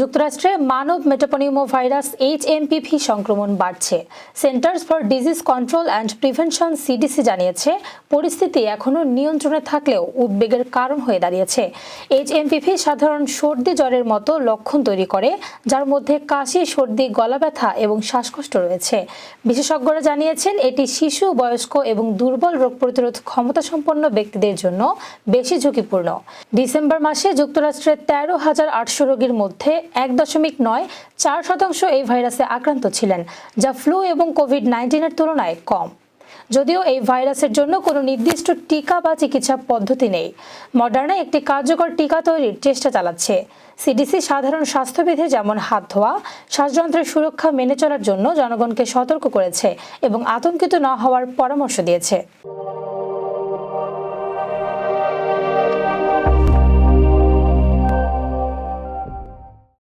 যুক্তরাষ্ট্রে মানব metapneumovirus H MPV সংক্রমণ বাড়ছে। Centres for disease control and prevention CDC জানিয়েছে, পরিস্থিতি এখনও নিয়ন্ত্রণে থাকলেও উদ্বেগের কারণ হয়ে দাঁড়িয়েছে। এইচ এমপিভি সাধারণ সর্দি জ্বরের মতো লক্ষণ তৈরি করে, যার মধ্যে কাশি, সর্দি গলা ব্যথা এবং শ্বাসকষ্ট রয়েছে। বিশেষজ্ঞরা জানিয়েছেন, এটি শিশু, বয়স্ক এবং দুর্বল রোগ প্রতিরোধ ক্ষমতা সম্পন্ন ব্যক্তিদের জন্য বেশি ঝুঁকিপূর্ণ। ডিসেম্বর মাসে যুক্তরাষ্ট্রের তেরো হাজার আটশো রোগীর মধ্যে এক দশমিক নয়, চার শতাংশ এই ভাইরাসে আক্রান্ত ছিলেন, যা ফ্লু এবং কোভিড নাইন্টিনের তুলনায় কম। যদিও এই ভাইরাসের জন্য কোনো নির্দিষ্ট টিকা বা চিকিৎসা পদ্ধতি নেই। মডার্না একটি কার্যকর টিকা তৈরির চেষ্টা চালাচ্ছে। সিডিসি সাধারণ স্বাস্থ্যবিধি যেমন হাত ধোয়া, শ্বাসযন্ত্রের সুরক্ষা মেনে চলার জন্য জনগণকে সতর্ক করেছে এবং আতঙ্কিত না হওয়ার পরামর্শ দিয়েছে।